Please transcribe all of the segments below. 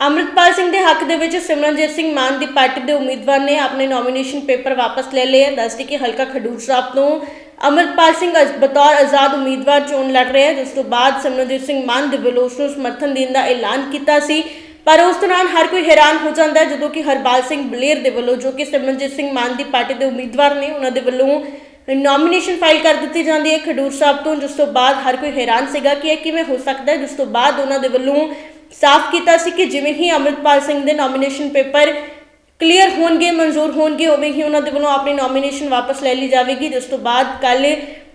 ਅੰਮ੍ਰਿਤਪਾਲ ਸਿੰਘ ਦੇ ਹੱਕ ਦੇ ਵਿੱਚ ਸਿਮਰਨਜੀਤ ਸਿੰਘ ਮਾਨ ਦੀ ਪਾਰਟੀ ਦੇ ਉਮੀਦਵਾਰ ਨੇ ਆਪਣੇ ਨੋਮੀਨੇਸ਼ਨ ਪੇਪਰ ਵਾਪਸ ਲੈ ਲਏ। ਦੱਸਦੀ ਕਿ ਹਲਕਾ ਖਡੂਰ ਸਾਹਿਬ ਤੋਂ ਅੰਮ੍ਰਿਤਪਾਲ ਸਿੰਘ ਅਜ- ਬਤੌਰ ਆਜ਼ਾਦ ਉਮੀਦਵਾਰ ਚੋਣ ਲੜ ਰਿਹਾ ਹੈ ਜਿਸ ਤੋਂ ਬਾਅਦ ਸਿਮਰਨਜੀਤ ਸਿੰਘ ਮਾਨ ਦੇ ਵੱਲੋਂ ਉਸ ਨੂੰ ਸਮਰਥਨ ਦੇਣ ਦਾ ਐਲਾਨ ਕੀਤਾ ਸੀ। ਪਰ ਉਸ ਦੌਰਾਨ ਹਰ ਕੋਈ ਹੈਰਾਨ ਹੋ ਜਾਂਦਾ ਜਦੋਂ ਕਿ ਹਰਪਾਲ ਸਿੰਘ ਬਲੇਰ ਦੇ ਵੱਲੋਂ, ਜੋ ਕਿ ਸਿਮਰਨਜੀਤ ਸਿੰਘ ਮਾਨ ਦੀ ਪਾਰਟੀ ਦੇ ਉਮੀਦਵਾਰ ਨੇ, ਉਹਨਾਂ ਦੇ ਵੱਲੋਂ ਨੋਮੀਨੇਸ਼ਨ ਫਾਈਲ ਕਰ ਦਿੱਤੀ ਜਾਂਦੀ ਹੈ ਖਡੂਰ ਸਾਹਿਬ ਤੋਂ। ਜਿਸ ਤੋਂ ਬਾਅਦ ਹਰ ਕੋਈ ਹੈਰਾਨ ਸੀਗਾ ਕਿ ਇਹ ਕਿਵੇਂ ਹੋ ਸਕਦਾ ਹੈ। ਜਿਸ ਤੋਂ ਬਾਅਦ ਉਹਨਾਂ ਦੇ ਵੱਲੋਂ ਸਾਫ਼ ਕੀਤਾ ਸੀ ਕਿ ਜਿਵੇਂ ਹੀ ਅੰਮ੍ਰਿਤਪਾਲ ਸਿੰਘ ਦੇ ਨੋਮੀਨੇਸ਼ਨ ਪੇਪਰ ਕਲੀਅਰ ਹੋਣਗੇ, ਮਨਜ਼ੂਰ ਹੋਣਗੇ, ਉਵੇਂ ਹੀ ਉਹਨਾਂ ਦੇ ਵੱਲੋਂ ਆਪਣੀ ਨੋਮੀਨੇਸ਼ਨ ਵਾਪਸ ਲੈ ਲਈ ਜਾਵੇਗੀ। ਜਿਸ ਤੋਂ ਬਾਅਦ ਕੱਲ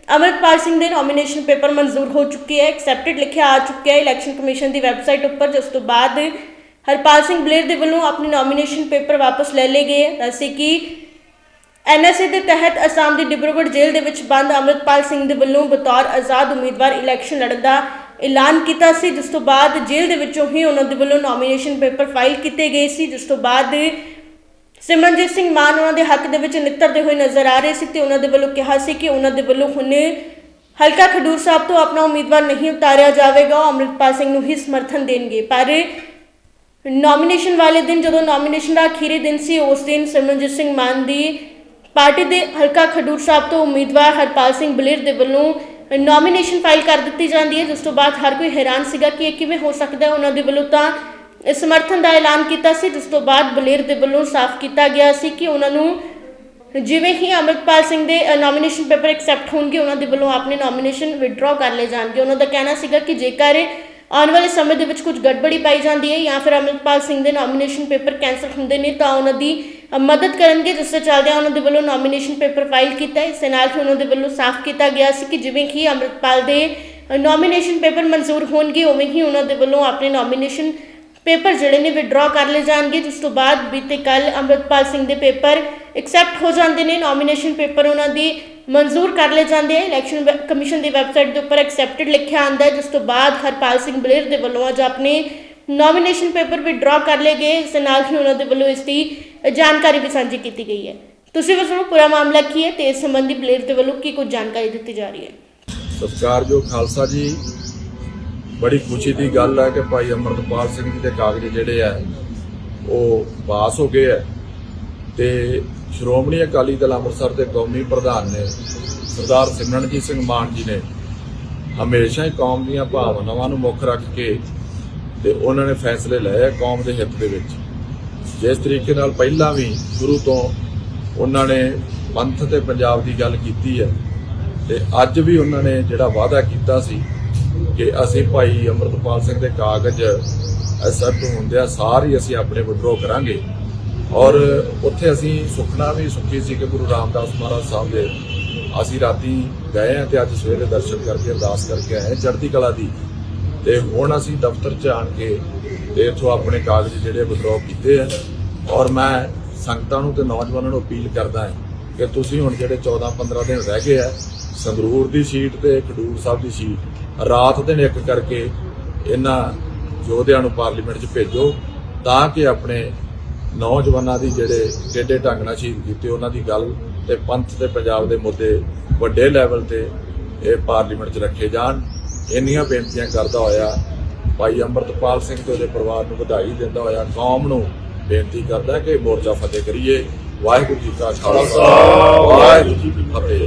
ਅੰਮ੍ਰਿਤਪਾਲ ਸਿੰਘ ਦੇ ਨੋਮੀਨੇਸ਼ਨ ਪੇਪਰ ਮਨਜ਼ੂਰ ਹੋ ਚੁੱਕੇ ਹੈ ਐਕਸੈਪਟਡ ਲਿਖਿਆ ਆ ਚੁੱਕਿਆ ਹੈ ਇਲੈਕਸ਼ਨ ਕਮਿਸ਼ਨ ਦੀ ਵੈਬਸਾਈਟ ਉੱਪਰ। ਜਿਸ ਤੋਂ ਬਾਅਦ ਹਰਪਾਲ ਸਿੰਘ ਬਲੇਰ ਦੇ ਵੱਲੋਂ ਆਪਣੀ ਨੋਮੀਨੇਸ਼ਨ ਪੇਪਰ ਵਾਪਸ ਲੈ ਲਏ ਗਏ ਹੈ। ਅਸੀਂ ਕਿ ਐਨਐਸਏ ਦੇ ਤਹਿਤ ਅਸਾਮ ਦੀ ਡਿਬਰੂਗੜ੍ਹ ਜੇਲ੍ਹ ਦੇ ਵਿੱਚ ਬੰਦ ਅੰਮ੍ਰਿਤਪਾਲ ਸਿੰਘ ਦੇ ਵੱਲੋਂ ਬਤੌਰ ਆਜ਼ਾਦ ਉਮੀਦਵਾਰ ਇਲੈਕਸ਼ਨ ਲੜਨ ਦਾ ਐਲਾਨ ਕੀਤਾ ਸੀ, ਜਿਸ ਤੋਂ ਬਾਅਦ ਜੇਲ੍ਹ ਦੇ ਵਿੱਚੋਂ ਹੀ ਉਹਨਾਂ ਦੇ ਵੱਲੋਂ ਨੋਮੀਨੇਸ਼ਨ ਪੇਪਰ ਫਾਈਲ ਕੀਤੇ ਗਏ ਸੀ, ਜਿਸ ਤੋਂ ਬਾਅਦ ਸਿਮਰਨਜੀਤ ਸਿੰਘ ਮਾਨ ਉਹਨਾਂ ਦੇ ਹੱਕ ਦੇ ਵਿੱਚ ਨਿੱਤਰਦੇ ਹੋਏ ਨਜ਼ਰ ਆ ਰਹੇ ਸੀ ਤੇ ਉਹਨਾਂ ਦੇ ਵੱਲੋਂ ਕਿਹਾ ਸੀ ਕਿ ਉਹਨਾਂ ਦੇ ਵੱਲੋਂ ਹੁਣ ਹਲਕਾ ਖਡੂਰ ਸਾਹਿਬ ਤੋਂ ਆਪਣਾ ਉਮੀਦਵਾਰ ਨਹੀਂ ਉਤਾਰਿਆ ਜਾਵੇਗਾ, ਉਹ ਅੰਮ੍ਰਿਤਪਾਲ ਸਿੰਘ ਨੂੰ ਹੀ ਸਮਰਥਨ ਦੇਣਗੇ। ਪਰ ਨੋਮੀਨੇਸ਼ਨ ਵਾਲੇ ਦਿਨ ਜਦੋਂ ਨੋਮੀਨੇਸ਼ਨ ਦਾ ਅਖੀਰੀ ਦਿਨ ਸੀ, ਉਸ ਦਿਨ ਸਿਮਰਨਜੀਤ ਸਿੰਘ ਮਾਨ ਦੀ ਪਾਰਟੀ ਦੇ ਹਲਕਾ ਖਡੂਰ ਸਾਹਿਬ ਤੋਂ ਉਮੀਦਵਾਰ ਹਰਪਾਲ ਸਿੰਘ ਬਲੇਰ ਦੇ ਵੱਲੋਂ ਨੋਮੀਨੇਸ਼ਨ ਫਾਈਲ ਕਰ ਦਿੱਤੀ ਜਾਂਦੀ ਹੈ, ਜਿਸ ਤੋਂ ਬਾਅਦ ਹਰ ਕੋਈ ਹੈਰਾਨ ਸੀਗਾ ਕਿ ਇਹ ਕਿਵੇਂ ਹੋ ਸਕਦਾ ਹੈ। ਉਹਨਾਂ ਦੇ ਵੱਲੋਂ ਤਾਂ ਸਮਰਥਨ ਦਾ ਐਲਾਨ ਕੀਤਾ ਸੀ, ਜਿਸ ਤੋਂ ਬਾਅਦ ਬਲੇਰ ਦੇ ਵੱਲੋਂ ਸਾਫ਼ ਕੀਤਾ ਗਿਆ ਸੀ ਕਿ ਉਹਨਾਂ ਨੂੰ ਜਿਵੇਂ ਹੀ ਅੰਮ੍ਰਿਤਪਾਲ ਸਿੰਘ ਦੇ ਨੋਮੀਨੇਸ਼ਨ ਪੇਪਰ ਐਕਸੈਪਟ ਹੋਣਗੇ, ਉਹਨਾਂ ਦੇ ਵੱਲੋਂ ਆਪਣੇ ਨੋਮੀਨੇਸ਼ਨ ਵਿਡਰਾਅ ਕਰ ਲਏ ਜਾਣਗੇ। ਉਹਨਾਂ ਦਾ ਕਹਿਣਾ ਸੀਗਾ ਕਿ ਜੇਕਰ ਆਉਣ ਵਾਲੇ ਸਮੇਂ ਦੇ ਵਿੱਚ ਕੁਝ ਗੜਬੜੀ ਪਾਈ ਜਾਂਦੀ ਹੈ ਜਾਂ ਫਿਰ ਅੰਮ੍ਰਿਤਪਾਲ ਸਿੰਘ ਦੇ ਨੋਮੀਨੇਸ਼ਨ ਪੇਪਰ ਕੈਂਸਲ ਹੁੰਦੇ ਨੇ, ਤਾਂ ਉਹਨਾਂ ਦੀ ਮਦਦ ਕਰਨਗੇ, ਜਿਸ ਦੇ ਚੱਲਦਿਆਂ ਉਹਨਾਂ ਦੇ ਵੱਲੋਂ ਨੋਮੀਨੇਸ਼ਨ ਪੇਪਰ ਫਾਈਲ ਕੀਤਾ ਹੈ। ਇਸ ਦੇ ਨਾਲ ਹੀ ਉਹਨਾਂ ਦੇ ਵੱਲੋਂ ਸਾਫ਼ ਕੀਤਾ ਗਿਆ ਸੀ ਕਿ ਜਿਵੇਂ ਕਿ ਅੰਮ੍ਰਿਤਪਾਲ ਦੇ ਨੋਮੀਨੇਸ਼ਨ ਪੇਪਰ ਮਨਜ਼ੂਰ ਹੋਣਗੇ, ਉਵੇਂ ਹੀ ਉਹਨਾਂ ਦੇ ਵੱਲੋਂ ਆਪਣੇ ਨੋਮੀਨੇਸ਼ਨ ਪੇਪਰ ਜਿਹੜੇ ਨੇ ਵਿਡਰਾਅ ਕਰ ਲਏ ਜਾਣਗੇ, ਜਿਸ ਤੋਂ ਬਾਅਦ ਬੀਤੇ ਕੱਲ ਅੰਮ੍ਰਿਤਪਾਲ ਸਿੰਘ ਦੇ ਪੇਪਰ ਐਕਸੈਪਟ ਹੋ ਜਾਂਦੇ ਨੇ। ਨੋਮੀਨੇਸ਼ਨ ਪੇਪਰ ਉਹਨਾਂ ਦੀ ਮਨਜ਼ੂਰ ਕਰ ਲਏ ਜਾਂਦੇ ਆ। ਇਲੈਕਸ਼ਨ ਕਮਿਸ਼ਨ ਦੀ ਵੈਬਸਾਈਟ ਦੇ ਉੱਪਰ ਐਕਸੈਪਟਡ ਲਿਖਿਆ ਆਂਦਾ ਹੈ, ਜਿਸ ਤੋਂ ਬਾਅਦ ਹਰਪਾਲ ਸਿੰਘ ਬਲੇਰ ਦੇ ਵੱਲੋਂ ਅੱਜ ਆਪਣੇ ਨੋਮੀਨੇਸ਼ਨ ਪੇਪਰ ਵਿਡਰਾਅ ਕਰ ਲਏ ਗਏ। ਇਸ ਨਾਲ ਹੀ ਉਹਨਾਂ ਦੇ ਵੱਲੋਂ ਇਸ ਦੀ ਜਾਣਕਾਰੀ ਵੀ ਸਾਂਝੀ ਕੀਤੀ ਗਈ ਹੈ। ਤੁਸੀਂ ਵੀ ਸੁਣੋ, ਪੂਰਾ ਮਾਮਲਾ ਕੀ ਹੈ ਤੇ ਇਸ ਸੰਬੰਧੀ ਬਲੇਰ ਦੇ ਵੱਲੋਂ ਕੀ ਕੁਝ ਜਾਣਕਾਰੀ ਦਿੱਤੀ ਜਾ ਰਹੀ ਹੈ? ਸਤਿਕਾਰਯੋਗ ਖਾਲਸਾ ਜੀ, ਬੜੀ ਖੁਸ਼ੀ ਦੀ ਗੱਲ ਹੈ ਕਿ ਭਾਈ ਅਮਰਤਪਾਲ ਸਿੰਘ ਜੀ ਦੇ ਕਾਗਜ਼ ਜਿਹੜੇ ਆ ਉਹ ਪਾਸ ਹੋ ਗਏ ਆ ਤੇ ਸ਼੍ਰੋਮਣੀ ਅਕਾਲੀ ਦਲ ਅੰਮ੍ਰਿਤਸਰ ਦੇ ਕੌਮੀ ਪ੍ਰਧਾਨ ਨੇ ਸਰਦਾਰ ਸਿਮਰਨਜੀਤ ਸਿੰਘ ਮਾਨ ਜੀ ਨੇ ਹਮੇਸ਼ਾ ਹੀ ਕੌਮ ਦੀਆਂ ਭਾਵਨਾਵਾਂ ਨੂੰ ਮੁੱਖ ਰੱਖ ਕੇ ਤੇ ਉਹਨਾਂ ਨੇ ਫੈਸਲੇ ਲਏ ਆ ਕੌਮ ਦੇ ਹਿੱਤ ਦੇ ਵਿੱਚ। ਜਿਸ ਤਰੀਕੇ ਨਾਲ ਪਹਿਲਾਂ ਵੀ ਸ਼ੁਰੂ ਤੋਂ ਉਹਨਾਂ ਨੇ ਪੰਥ ਤੇ ਪੰਜਾਬ ਦੀ ਗੱਲ ਕੀਤੀ ਹੈ ਤੇ ਅੱਜ ਵੀ ਉਹਨਾਂ ਨੇ ਜਿਹੜਾ ਵਾਅਦਾ ਕੀਤਾ ਸੀ ਕਿ ਅਸੀਂ ਭਾਈ ਅਮਰਤਪਾਲ ਸਿੰਘ ਦੇ ਕਾਗਜ਼ ਅਸੈਪਟ ਹੁੰਦੇ ਆ ਸਾਰੀ ਅਸੀਂ ਆਪਣੇ ਵਿਡਰੋ ਕਰਾਂਗੇ ਔਰ ਉੱਥੇ ਅਸੀਂ ਸੁਖਣਾ ਵੀ ਸੁੱਖੀ ਸੀ ਕਿ ਗੁਰੂ ਰਾਮਦਾਸ ਮਹਾਰਾਜ ਸਾਹਿਬ ਦੇ ਅਸੀਂ ਰਾਤੀ ਗਏ ਆ ਤੇ ਅੱਜ ਸਵੇਰੇ ਦਰਸ਼ਨ ਕਰਕੇ ਅਰਦਾਸ ਕਰਕੇ ਆਏ ਚੜ੍ਹਦੀ ਕਲਾ ਦੀ। ਤੇ ਹੁਣ ਅਸੀਂ ਦਫ਼ਤਰ 'ਚ ਆਣ ਕੇ ਤੇ ਇੱਥੋਂ ਆਪਣੇ ਕਾਗਜ਼ ਜਿਹੜੇ ਵਿਡਰੋ ਕੀਤੇ ਆ। ਔਰ ਮੈਂ ਸੰਗਤਾਂ ਨੂੰ ਤੇ ਨੌਜਵਾਨਾਂ ਨੂੰ ਅਪੀਲ ਕਰਦਾ ਹਾਂ ਕਿ ਤੁਸੀਂ ਹੁਣ ਜਿਹੜੇ 14-15 ਦਿਨ ਰਹਿ ਗਏ ਆ, ਸੰਗਰੂਰ ਦੀ ਸੀਟ ਤੇ ਖਡੂਰ ਸਾਹਿਬ ਦੀ ਸੀਟ, ਰਾਤ ਦਿਨ ਇੱਕ ਕਰਕੇ ਇਹਨਾਂ ਯੋਧਿਆਂ ਨੂੰ ਪਾਰਲੀਮੈਂਟ 'ਚ ਭੇਜੋ ਤਾਂ ਕਿ ਆਪਣੇ ਨੌਜਵਾਨਾਂ ਦੀ ਜਿਹੜੇ ਟੇਡੇ ਢੰਗ ਨਾਲ ਸ਼ਹੀਦ ਕੀਤੇ ਉਹਨਾਂ ਦੀ ਗੱਲ ਤੇ ਪੰਥ ਤੇ ਪੰਜਾਬ ਦੇ ਮੁੱਦੇ ਵੱਡੇ ਲੈਵਲ ਤੇ ਇਹ ਪਾਰਲੀਮੈਂਟ 'ਚ ਰੱਖੇ ਜਾਣ। ਇੰਨੀਆਂ ਬੇਨਤੀਆਂ ਕਰਦਾ ਹੋਇਆ ਭਾਈ ਅੰਮ੍ਰਿਤਪਾਲ ਸਿੰਘ ਤੇ ਉਹਦੇ ਪਰਿਵਾਰ ਨੂੰ ਵਧਾਈ ਦਿੰਦਾ ਹੋਇਆ। ਕੌਮ ਨੂੰ ਬੇਨਤੀ ਕਰਦਾ ਕਿ ਮੋਰਚਾ ਫਤਿਹ ਕਰੀਏ। ਵਾਹਿਗੁਰੂ ਜੀ ਕਾ ਖਾਲਸਾ। ਵਾਹਿਗੁਰੂ ਜੀ ਕੀ ਫਤਿਹ।